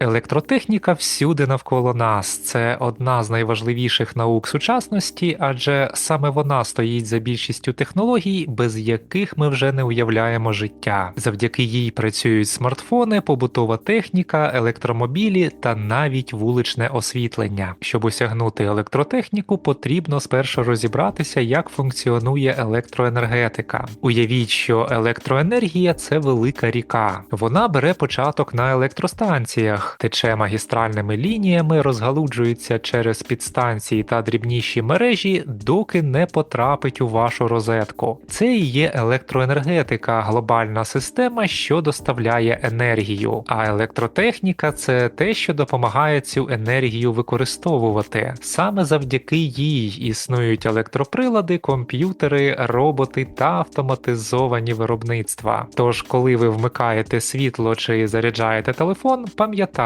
Електротехніка всюди навколо нас. Це одна з найважливіших наук сучасності, адже саме вона стоїть за більшістю технологій, без яких ми вже не уявляємо життя. Завдяки їй працюють смартфони, побутова техніка, електромобілі та навіть вуличне освітлення. Щоб осягнути електротехніку, потрібно спершу розібратися, як функціонує електроенергетика. Уявіть, що електроенергія це велика ріка. Вона бере початок на електростанціях, тече магістральними лініями, розгалуджується через підстанції та дрібніші мережі, доки не потрапить у вашу розетку. Це і є електроенергетика, глобальна система, що доставляє енергію. А електротехніка це те, що допомагає цю енергію використовувати. Саме завдяки їй існують електроприлади, комп'ютери, роботи та автоматизовані виробництва. Тож, коли ви вмикаєте світло чи заряджаєте телефон, пам'ятайте,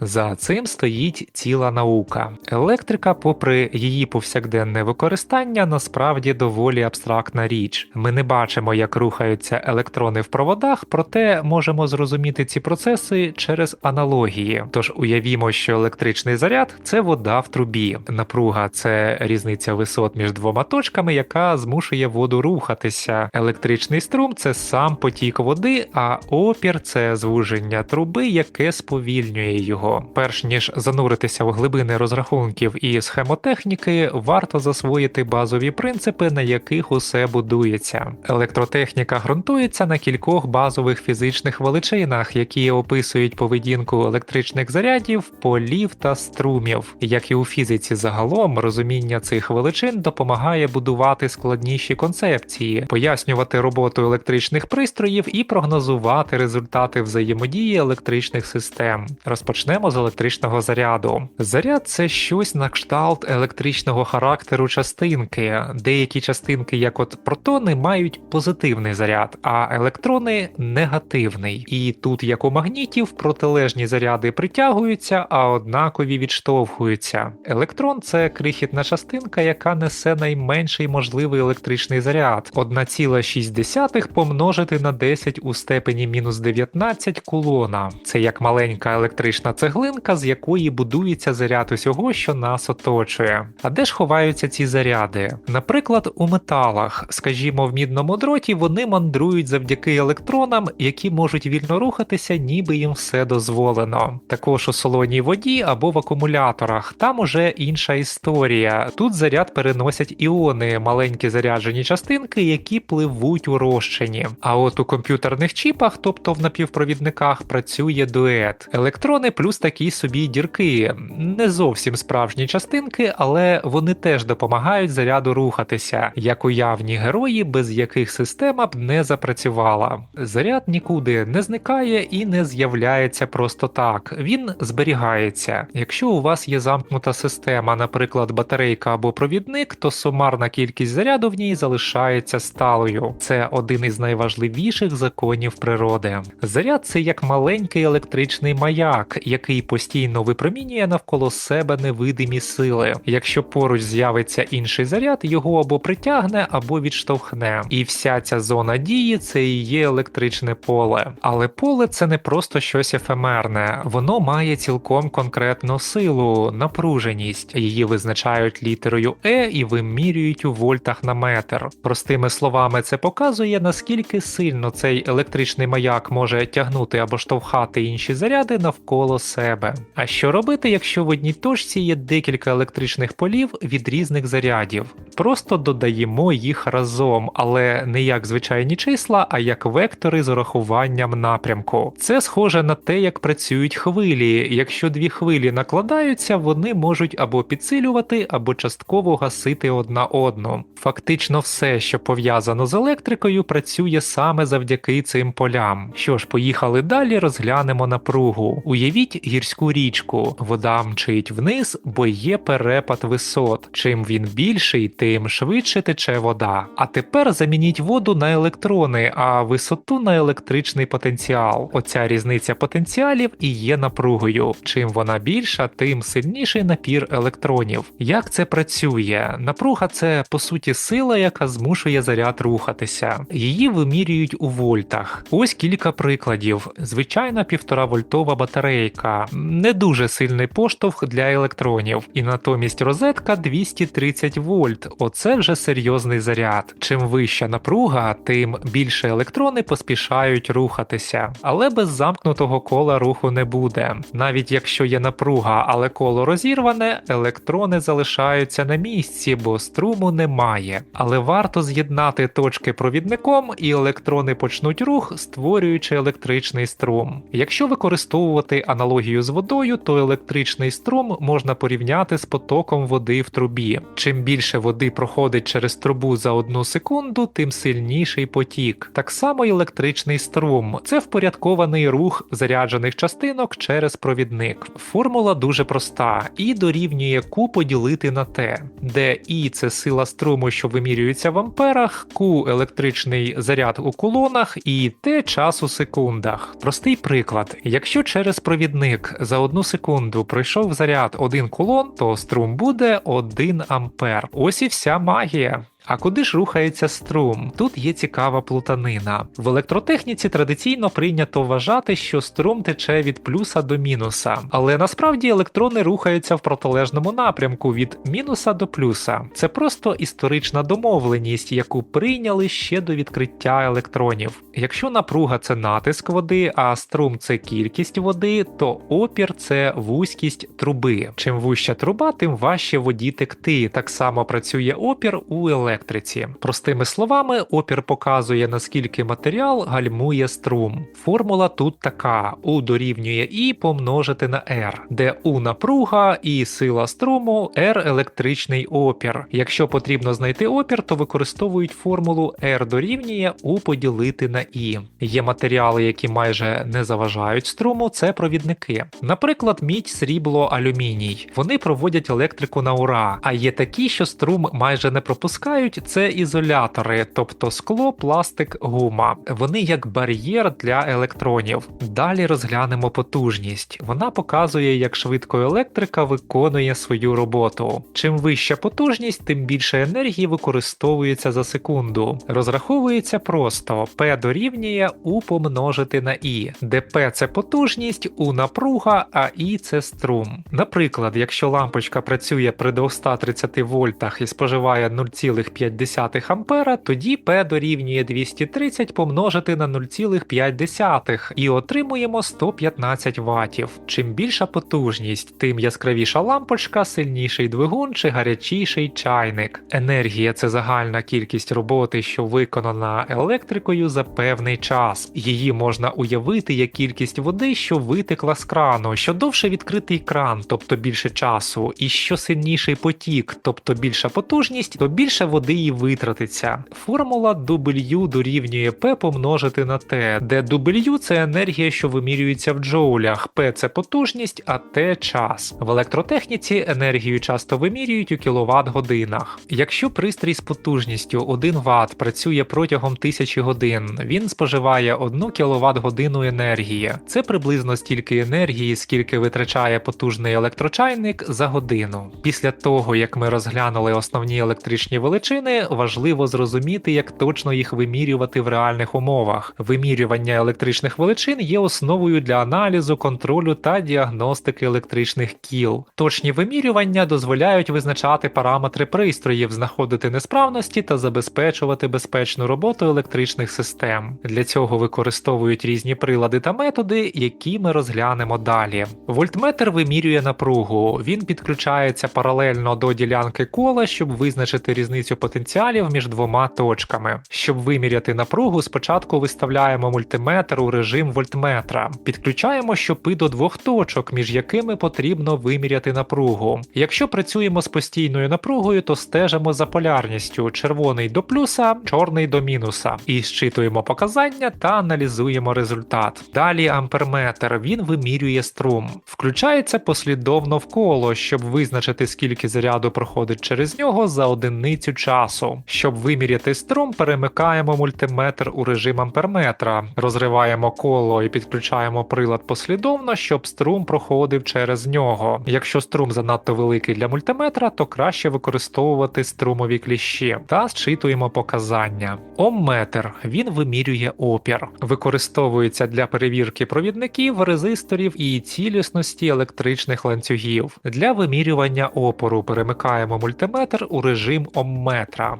за цим стоїть ціла наука. Електрика, попри її повсякденне використання, насправді доволі абстрактна річ. Ми не бачимо, як рухаються електрони в проводах, проте можемо зрозуміти ці процеси через аналогії. Тож уявімо, що електричний заряд це вода в трубі. Напруга це різниця висот між двома точками, яка змушує воду рухатися. Електричний струм це сам потік води, а опір це звуження труби, яке сповільнює його. Перш ніж зануритися в глибини розрахунків і схемотехніки, варто засвоїти базові принципи, на яких усе будується. Електротехніка ґрунтується на кількох базових фізичних величинах, які описують поведінку електричних зарядів, полів та струмів. Як і у фізиці загалом, розуміння цих величин допомагає будувати складніші концепції, пояснювати роботу електричних пристроїв і прогнозувати результати взаємодії електричних систем. Розпочнемо з електричного заряду. Заряд це щось на кшталт електричного характеру частинки. Деякі частинки, як от протони, мають позитивний заряд, а електрони негативний. І тут, як у магнітів, протилежні заряди притягуються, а однакові відштовхуються. Електрон це крихітна частинка, яка несе найменший можливий електричний заряд 1,6 помножити на 10 у степені мінус 19 кулона. Це як маленька електрична цеглинка, з якої будується заряд усього, що нас оточує. А де ж ховаються ці заряди? Наприклад, у металах, скажімо, в мідному дроті вони мандрують завдяки електронам, які можуть вільно рухатися, ніби їм все дозволено. Також у солоній воді або в акумуляторах. Там уже інша історія. Тут заряд переносять іони, маленькі заряджені частинки, які пливуть у розчині. А от у комп'ютерних чіпах, тобто в напівпровідниках, працює дует. Електрони плюс такі собі дірки. Не зовсім справжні частинки, але вони теж допомагають заряду рухатися, як уявні герої, без яких система б не запрацювала. Заряд нікуди не зникає і не з'являється просто так. Він зберігається. Якщо у вас є замкнута система, наприклад, батарейка або провідник, то сумарна кількість заряду в ній залишається сталою. Це один із найважливіших законів природи. Заряд це як маленький електричний маяк, який постійно випромінює навколо себе невидимі сили. Якщо поруч з'явиться інший заряд, його або притягне, або відштовхне. І вся ця зона дії це і є електричне поле. Але поле це не просто щось ефемерне, воно має цілком конкретну силу, напруженість. Її визначають літерою Е і вимірюють у вольтах на метр. Простими словами, це показує наскільки сильно цей електричний маяк може тягнути або штовхати інші заряди навколо себе. А що робити, якщо в одній точці є декілька електричних полів від різних зарядів? Просто додаємо їх разом, але не як звичайні числа, а як вектори з урахуванням напрямку. Це схоже на те, як працюють хвилі. Якщо дві хвилі накладаються, вони можуть або підсилювати, або частково гасити одна одну. Фактично все, що пов'язано з електрикою, працює саме завдяки цим полям. Що ж, поїхали далі, розглянемо напругу. Уявіть гірську річку. Вода мчить вниз, бо є перепад висот. Чим він більший, тим швидше тече вода. А тепер замініть воду на електрони, а висоту на електричний потенціал. Оця різниця потенціалів і є напругою. Чим вона більша, тим сильніший напір електронів. Як це працює? Напруга це по суті сила, яка змушує заряд рухатися. Її вимірюють у вольтах. Ось кілька прикладів. Звичайна 1,5 вольтова батарея батарейка. Не дуже сильний поштовх для електронів, і натомість розетка 230 вольт. Оце вже серйозний заряд. Чим вища напруга, тим більше електрони поспішають рухатися. Але без замкнутого кола руху не буде. Навіть якщо є напруга, але коло розірване, електрони залишаються на місці, бо струму немає. Але варто з'єднати точки провідником, і електрони почнуть рух, створюючи електричний струм. Якщо використовувати аналогію з водою, то електричний струм можна порівняти з потоком води в трубі. Чим більше води проходить через трубу за одну секунду, тим сильніший потік. Так само й електричний струм це впорядкований рух заряджених частинок через провідник. Формула дуже проста і дорівнює Q поділити на T, де І це сила струму, що вимірюється в амперах, Q електричний заряд у кулонах і T час у секундах. Простий приклад: якщо через провідник за одну секунду пройшов заряд 1 кулон, то струм буде 1 ампер. Ось і вся магія. А куди ж рухається струм? Тут є цікава плутанина. В електротехніці традиційно прийнято вважати, що струм тече від плюса до мінуса, але насправді електрони рухаються в протилежному напрямку від мінуса до плюса. Це просто історична домовленість, яку прийняли ще до відкриття електронів. Якщо напруга це натиск води, а струм це кількість води, то опір це вузькість труби. Чим вуща труба, тим важче воді текти. Так само працює опір у електриці електриці. Простими словами, опір показує, наскільки матеріал гальмує струм. Формула тут така: U дорівнює І помножити на R, де U напруга і сила струму, R електричний опір. Якщо потрібно знайти опір, то використовують формулу R дорівнює U поділити на І. Є матеріали, які майже не заважають струму, це провідники. Наприклад, мідь, срібло, алюміній. Вони проводять електрику на ура, а є такі, що струм майже не пропускають це ізолятори, тобто скло, пластик, гума. Вони як бар'єр для електронів. Далі розглянемо потужність. Вона показує, як швидко електрика виконує свою роботу. Чим вища потужність, тим більше енергії використовується за секунду. Розраховується просто P дорівнює U помножити на I, де P це потужність, U напруга, а I це струм. Наприклад, якщо лампочка працює при 230 вольтах і споживає 0,5 0,5 ампера, тоді P дорівнює 230 помножити на 0,5 і отримуємо 115 Вт. Чим більша потужність, тим яскравіша лампочка, сильніший двигун чи гарячіший чайник. Енергія це загальна кількість роботи, що виконана електрикою за певний час. Її можна уявити як кількість води, що витекла з крану, що довше відкритий кран, тобто більше часу, і що сильніший потік, тобто більша потужність, то більше води води і витратиться. Формула W дорівнює P помножити на T, де W це енергія, що вимірюється в джоулях, P це потужність, а T час. В електротехніці енергію часто вимірюють у кіловат годинах. Якщо пристрій з потужністю 1 Вт працює протягом 1000 годин, він споживає 1 кВт годину енергії. Це приблизно стільки енергії, скільки витрачає потужний електрочайник за годину. Після того, як ми розглянули основні електричні величини, причини важливо зрозуміти, як точно їх вимірювати в реальних умовах. Вимірювання електричних величин є основою для аналізу, контролю та діагностики електричних кіл. Точні вимірювання дозволяють визначати параметри пристроїв, знаходити несправності та забезпечувати безпечну роботу електричних систем. Для цього використовують різні прилади та методи, які ми розглянемо далі. Вольтметр вимірює напругу. Він підключається паралельно до ділянки кола, щоб визначити різницю потенціалів між двома точками. Щоб виміряти напругу, спочатку виставляємо мультиметр у режим вольтметра, підключаємо щопи до двох точок, між якими потрібно виміряти напругу. Якщо працюємо з постійною напругою, то стежимо за полярністю: червоний до плюса, чорний до мінуса, і зчитуємо показання та аналізуємо результат. Далі амперметр він вимірює струм, включається послідовно в коло, щоб визначити, скільки заряду проходить через нього за одиницю часу. Щоб виміряти струм, перемикаємо мультиметр у режим амперметра, розриваємо коло і підключаємо прилад послідовно, щоб струм проходив через нього. Якщо струм занадто великий для мультиметра, то краще використовувати струмові кліщі та зчитуємо показання. Омметр він вимірює опір, використовується для перевірки провідників, резисторів і цілісності електричних ланцюгів. Для вимірювання опору перемикаємо мультиметр у режим омметра,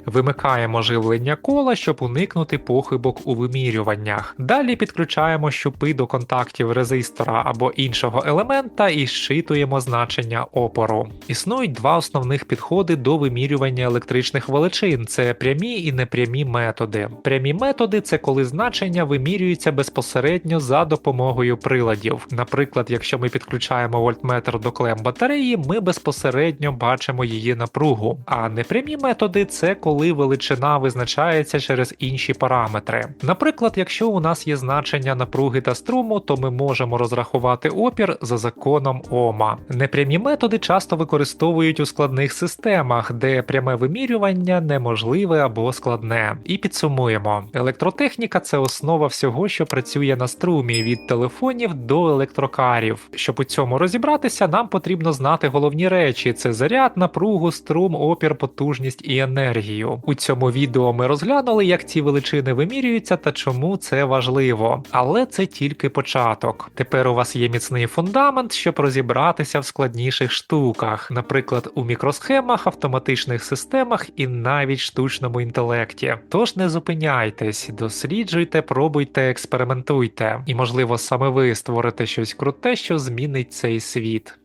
вимикаємо живлення кола, щоб уникнути похибок у вимірюваннях. Далі підключаємо щупи до контактів резистора або іншого елемента і зчитуємо значення опору. Існують два основних підходи до вимірювання електричних величин: це прямі і непрямі методи. Прямі методи це коли значення вимірюються безпосередньо за допомогою приладів. Наприклад, якщо ми підключаємо вольтметр до клем батареї, ми безпосередньо бачимо її напругу. А непрямі методи це коли величина визначається через інші параметри. Наприклад, якщо у нас є значення напруги та струму, то ми можемо розрахувати опір за законом Ома. Непрямі методи часто використовують у складних системах, де пряме вимірювання неможливе або складне. І підсумуємо: електротехніка це основа всього, що працює на струмі від телефонів до електрокарів. Щоб у цьому розібратися, нам потрібно знати головні речі: це заряд, напругу, струм, опір, потужність і енергію. У цьому відео ми розглянули, як ці величини вимірюються та чому це важливо. Але це тільки початок. Тепер у вас є міцний фундамент, щоб розібратися в складніших штуках, наприклад, у мікросхемах, автоматичних системах і навіть штучному інтелекті. Тож не зупиняйтесь, досліджуйте, пробуйте, експериментуйте, і можливо саме ви створите щось круте, що змінить цей світ.